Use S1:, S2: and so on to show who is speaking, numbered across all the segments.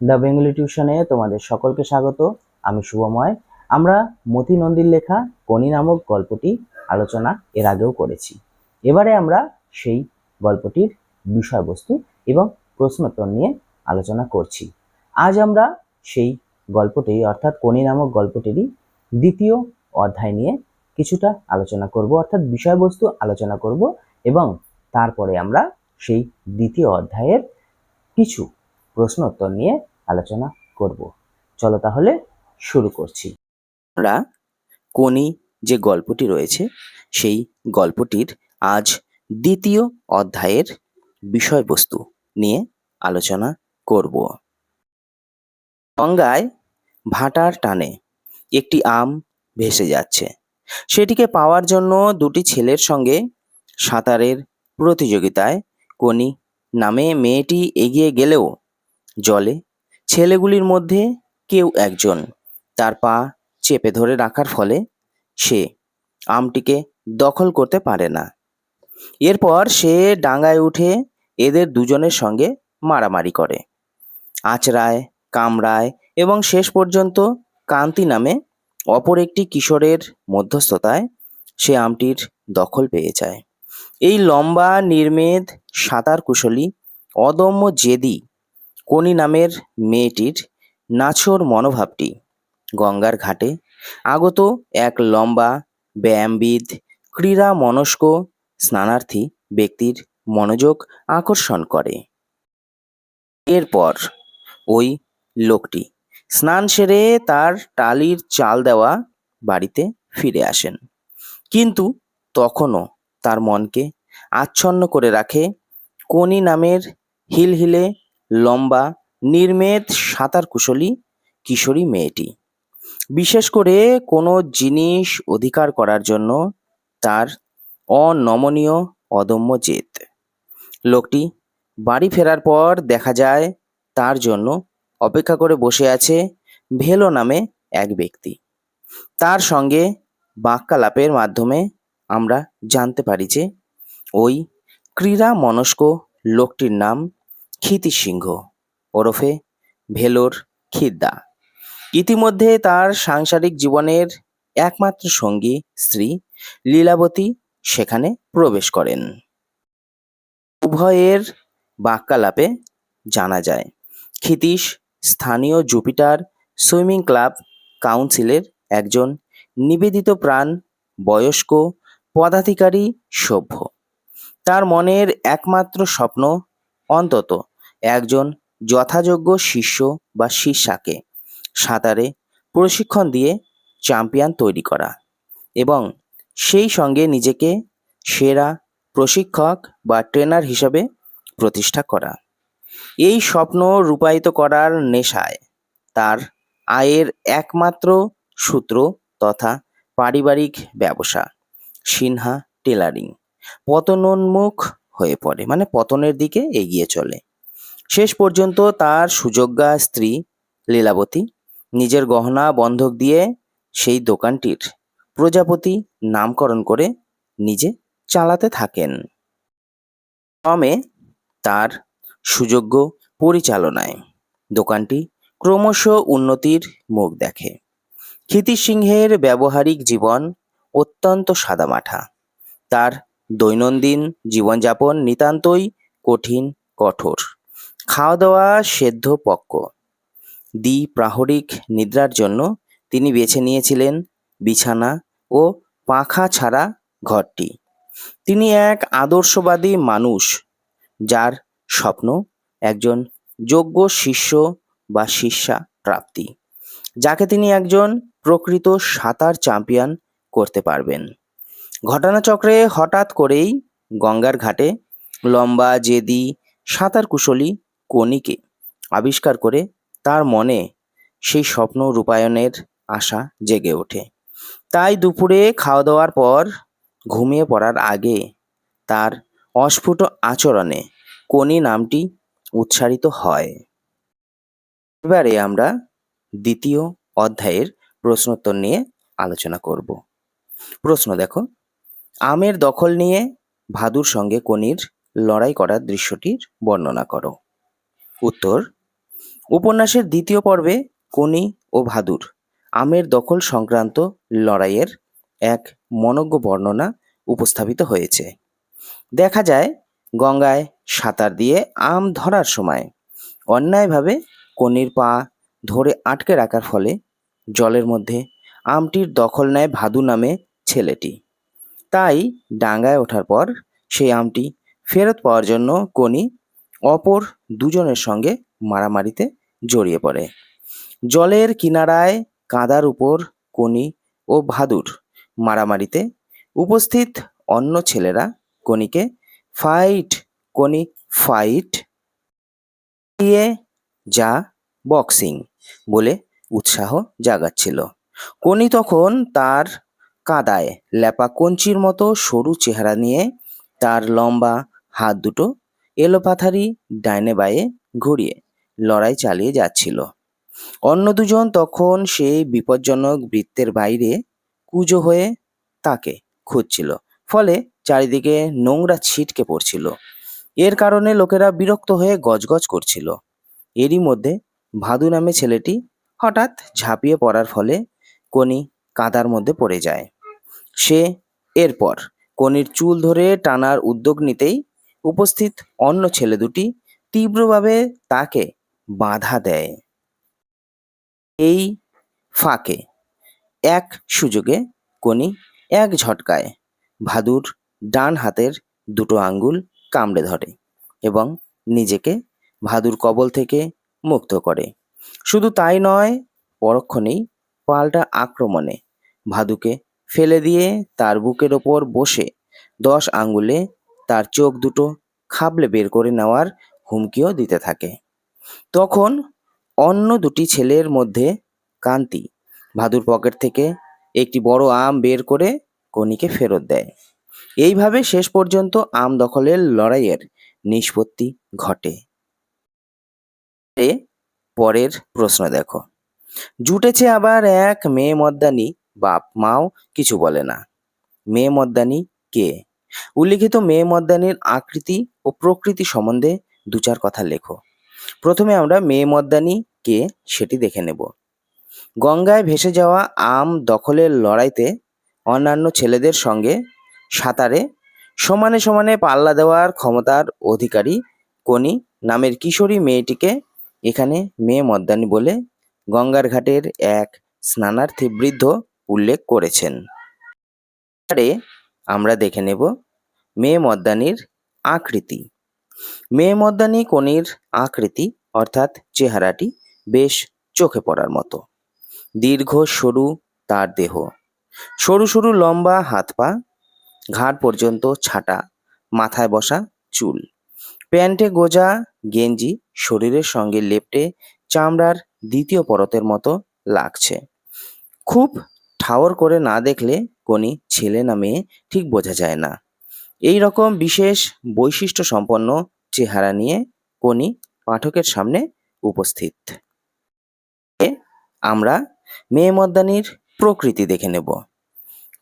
S1: The Bengali টিউশনে তোমাদের সকলকে স্বাগত, আমি শুভময়। আমরা মতি নন্দীর লেখা কনি নামক গল্পটি আলোচনা এর আগেও করেছি। এবারে আমরা সেই গল্পটির বিষয়বস্তু এবং প্রশ্নোত্তর নিয়ে আলোচনা করছি। আজ আমরা সেই গল্পটি, অর্থাৎ কনি নামক গল্পটিরই দ্বিতীয় অধ্যায় নিয়ে কিছুটা আলোচনা করব, অর্থাৎ বিষয়বস্তু আলোচনা করব এবং তারপরে আমরা সেই দ্বিতীয় অধ্যায়ের কিছু প্রশ্ন উত্তর নিয়ে আলোচনা করব। চলো তাহলে শুরু করছি। আমরা কোনি যে গল্পটি রয়েছে, সেই গল্পটির আজ দ্বিতীয় অধ্যায়ের বিষয়বস্তু নিয়ে আলোচনা করব। গঙ্গায় ভাটার টানে একটি আম ভেসে যাচ্ছে। সেটিকে পাওয়ার জন্য দুটি ছেলের সঙ্গে সাঁতারের প্রতিযোগিতায় কোনি নামে মেয়েটি এগিয়ে গেলেও জলে। ছেলেগুলির মধ্যে কেউ একজন। তার পা চেপে ধরে রাখার ফলে সে আমটিকে দখল করতে পারে না। এরপর সে ডাঙায় উঠে এদের দুজনের সঙ্গে মারামারি করে। আঁচড়ায়, কামড়ায় এবং শেষ পর্যন্ত কান্তি নামে অপর একটি কিশোরের মধ্যস্থতায় সে আমটির দখল পেয়ে যায়। এই লম্বা, নির্মেদ, সাঁতার কুশলী, অদম্য জেদি কোনি নামের মেয়েটির নাছোড় মনোভাবটি। গঙ্গার ঘাটে আগত এক লম্বা, ব্যায়ামবিদ, ক্রীড়া মনস্ক, স্নানার্থী ব্যক্তির মনোযোগ আকর্ষণ করে। এরপর ওই লোকটি স্নান সেরে তার টালির চাল দেওয়া বাড়িতে ফিরে আসেন। কিন্তু তখনও তার মনকে আচ্ছন্ন করে রাখে কোনি নামের হিলহিলে লম্বা নির্মেদ সাঁতার কুশলী কিশোরী মেয়েটি। বিশেষ করে কোনো জিনিস অধিকার করার জন্য তার অনমনীয় অদম্য জেদ। লোকটি বাড়ি ফেরার পর দেখা যায় তার জন্য অপেক্ষা করে বসে আছে ভেলো নামে এক ব্যক্তি। তার সঙ্গে বাক্যালাপের মাধ্যমে আমরা জানতে পারি যে ওই ক্রীড়া মনস্ক লোকটির নাম ক্ষিতি সিংহ ওরফে ভেলোর খিদ্দা। ইতিমধ্যে তার সাংসারিক জীবনের একমাত্র সঙ্গী স্ত্রী লীলাবতী সেখানে প্রবেশ করেন। উভয়ের বাক্যালাপে জানা যায়, ক্ষিতীশ স্থানীয় জুপিটার সুইমিং ক্লাব কাউন্সিলের একজন নিবেদিত প্রাণ, বয়স্ক, পদাধিকারী, সভ্য। তার মনের একমাত্র স্বপ্ন অন্তত একজন যথাযোগ্য শিষ্য বা শিষ্যাকে সাঁতারে প্রশিক্ষণ দিয়ে চ্যাম্পিয়ন তৈরি করা এবং সেই সঙ্গে নিজেকে সেরা প্রশিক্ষক বা ট্রেনার হিসাবে প্রতিষ্ঠা করা। এই স্বপ্ন রূপায়িত করার নেশায় তার আয়ের একমাত্র সূত্র তথা পারিবারিক ব্যবসা সিনহা টেলারিং। পতনোন্মুখ হয়ে পড়ে মানে পতনের দিকে এগিয়ে চলে। শেষ পর্যন্ত তার সুযোগ্যা স্ত্রী লীলাবতী নিজের গহনা বন্ধক দিয়ে সেই দোকানটির প্রজাপতি নামকরণ করে নিজে চালাতে থাকেন। ক্রমে তার সুযোগ্য পরিচালনায় দোকানটি ক্রমশ উন্নতির মুখ দেখে। ক্ষিতি সিংহের ব্যবহারিক জীবন অত্যন্ত সাদামাঠা। তার দৈনন্দিন জীবনযাপন নিতান্তই কঠিন, কঠোর। খাওয়া দাওয়া সেদ্ধ, পক্ক। দ্বিপ্রাহরিক নিদ্রার জন্য তিনি বেছে নিয়েছিলেন বিছানা ও পাখা ছাড়া ঘরটি। তিনি এক আদর্শবাদী মানুষ, যার স্বপ্ন একজন যোগ্য শিষ্য বা শিষ্যা প্রাপ্তি, যাকে তিনি একজন প্রকৃত সাঁতার চ্যাম্পিয়ন করতে পারবেন। ঘটনাচক্রে হঠাৎ করেই গঙ্গার ঘাটে লম্বা, জেদি, সাঁতার কুশলী কনিকে আবিষ্কার করে তার মনে সেই স্বপ্ন রূপায়ণের আশা জেগে ওঠে। তাই দুপুরে খাওয়া দাওয়ার পর ঘুমিয়ে পড়ার আগে তার অস্ফুট আচরণে কনি নামটি উচ্চারিত হয়। এবারে আমরা দ্বিতীয় অধ্যায়ের প্রশ্নোত্তর নিয়ে আলোচনা করব। প্রশ্ন দেখো, আমের দখল নিয়ে ভাদুর সঙ্গে কনির লড়াই করার দৃশ্যটির বর্ণনা করো। উত্তর, উপন্যাসের দ্বিতীয় পর্বে কনি ও ভাদুর, আমের দখল সংক্রান্ত লড়াইয়ের এক মনজ্ঞ বর্ণনা উপস্থাপিত হয়েছে। দেখা যায়, গঙ্গায় সাঁতার দিয়ে আম ধরার সময় অন্যায়ভাবে কনির পা ধরে আটকে রাখার ফলে জলের মধ্যে আমটির দখল নেয় ভাদু নামে ছেলেটি। তাই ডাঙ্গায় ওঠার পর সেই আমটি ফেরত পাওয়ার জন্য কনি অপর দুজনের সঙ্গে মারামারিতে জড়িয়ে পড়ে। জলের কিনারায় কাদার উপর কনি ও ভাদুর মারামারিতে উপস্থিত অন্য ছেলেরা কনিকে ফাইট কনি ফাইট দিয়ে যা বক্সিং বলে উৎসাহ জাগাচ্ছিল। কনি তখন তার কাদায় ল্যাপা কঞ্চির মতো সরু চেহারা নিয়ে তার লম্বা হাত দুটো এলোপাথারি ডাইনে বায়ে ঘুরিয়ে, লড়াই চালিয়ে যাচ্ছিল। অন্য দুজন তখন সেই বিপজ্জনক বৃত্তের বাইরে কুজো হয়ে তাকে খুঁজছিল, ফলে চারিদিকে নোংরা ছিটকে পড়ছিল। এর কারণে লোকেরা বিরক্ত হয়ে গজগজ করছিল। এরই মধ্যে ভাদু নামে ছেলেটি হঠাৎ ঝাঁপিয়ে পড়ার ফলে কনি কাদার মধ্যে পড়ে যায়। সে এরপর কনির চুল ধরে টানার উদ্যোগ নিতেই উপস্থিত অন্য ছেলে দুটি তীব্রভাবে তাকে বাধা দেয়। এই ফাঁকে এক সুযোগে কনি এক ঝটকায় ভাদুর ডান হাতের দুটো আঙ্গুল কামড়ে ধরে এবং নিজেকে ভাদুর কবল থেকে মুক্ত করে। শুধু তাই নয়, পরক্ষণেই পাল্টা আক্রমণে ভাদুকে ফেলে দিয়ে তার বুকের ওপর বসে দশ আঙ্গুলে তার চোখ দুটো খাবলে বের করে নেওয়ার হুমকিও দিতে থাকে। তখন অন্য দুটি ছেলের মধ্যে কান্তি ভাদুর পকেট থেকে একটি বড় আম বের করে কনিকে ফেরত দেয়। এইভাবে শেষ পর্যন্ত আম দখলের লড়াইয়ের নিষ্পত্তি ঘটে। পরের প্রশ্ন দেখো। জুটেছে আবার এক মেয়ে মদ্দানি। বাপ মাও কিছু বলে না। মেয়ে মদ্দানি কে? উল্লিখিত মেয়ে মদ্দানির আকৃতি ও প্রকৃতি সম্বন্ধে দু চার কথা লেখো। প্রথমে আমরা মেয়ে মদ্দানি কে সেটি দেখে নেব। গঙ্গায় ভেসে যাওয়া আম দখলের লড়াইতে অন্যান্য ছেলেদের সঙ্গে সাঁতারে সমানে সমানে পাল্লা দেওয়ার ক্ষমতার অধিকারী কনি নামের কিশোরী মেয়েটিকে এখানে মেয়ে মদ্দানি বলে গঙ্গার ঘাটের এক স্নানার্থী বৃদ্ধ উল্লেখ করেছেন। আমরা দেখে নেব মেয়ে মদ্দানির আকৃতি। মেয়ে মদ্দানি কনির আকৃতি অর্থাৎ চেহারাটি বেশ চোখে পড়ার মতো। দীর্ঘ, সরু তার দেহ। সরু সরু লম্বা হাত পা। ঘাড় পর্যন্ত ছাটা। মাথায় বসা চুল। প্যান্টে গোজা গেঞ্জি শরীরের সঙ্গে লেপটে চামড়ার দ্বিতীয় পরতের মতো লাগছে। খুব ঠাওর করে না দেখলে কোনি ছেলে না মেয়ে ঠিক বোঝা যায় না। এই রকম বিশেষ বৈশিষ্ট্য সম্পন্ন চেহারা নিয়ে কোনি পাঠকের সামনে উপস্থিত। আমরা মেয়ে মদ্দানির প্রকৃতি দেখে নেব।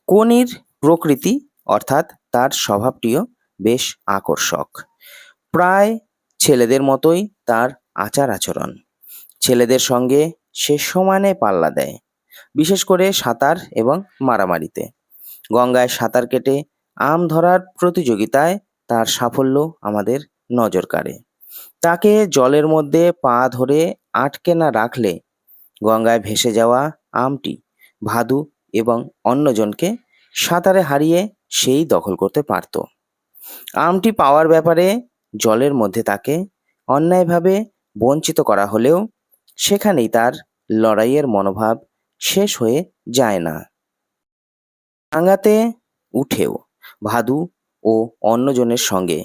S1: কোনির প্রকৃতি অর্থাৎ তার স্বভাবটিও বেশ আকর্ষক। প্রায় ছেলেদের মতোই তার আচার আচরণ। ছেলেদের সঙ্গে সে সমানে পাল্লা দেয়, বিশেষ করে সাঁতার এবং মারামারিতে। গঙ্গায় সাঁতার কেটে আম ধরার প্রতিযোগিতায় তার সাফল্য আমাদের নজর কাড়ে। তাকে জলের মধ্যে পা ধরে আটকে না রাখলে গঙ্গায় ভেসে যাওয়া আমটি ভাদু এবং অন্যজনকে সাঁতারে হারিয়ে সেই দখল করতে পারত। আমটি পাওয়ার ব্যাপারে জলের মধ্যে তাকে অন্যায়ভাবে বঞ্চিত করা হলেও সেখানেই তার লড়াইয়ের মনোভাব শেষ হয়ে যায় না। ডাঙাতে উঠেও ভাদু ও অন্যজনের সঙ্গে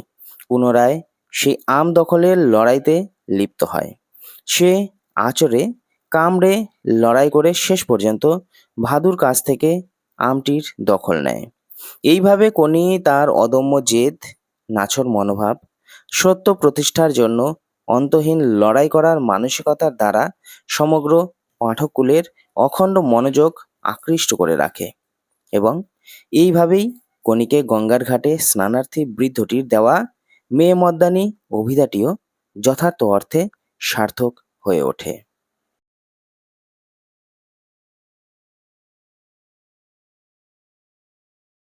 S1: পুনরায় সেই আম দখলের লড়াইতে লিপ্ত হয়। সে আচরে কামড়ে লড়াই করে শেষ পর্যন্ত ভাদুর কাছ থেকে আমটির দখল নেয়। এইভাবে কনি তার অদম্য জেদ, নাছর মনোভাব, সত্য প্রতিষ্ঠার জন্য অন্তহীন লড়াই করার মানসিকতার দ্বারা সমগ্র পাঠকুলের অখণ্ড মনোযোগ আকৃষ্ট করে রাখে। এবং এইভাবেই কণিকে গঙ্গার ঘাটে স্নানার্থী বৃদ্ধটির দেওয়া মেয়ে মদ্দানি অভিধাটিও যথার্থ অর্থে সার্থক হয়ে ওঠে।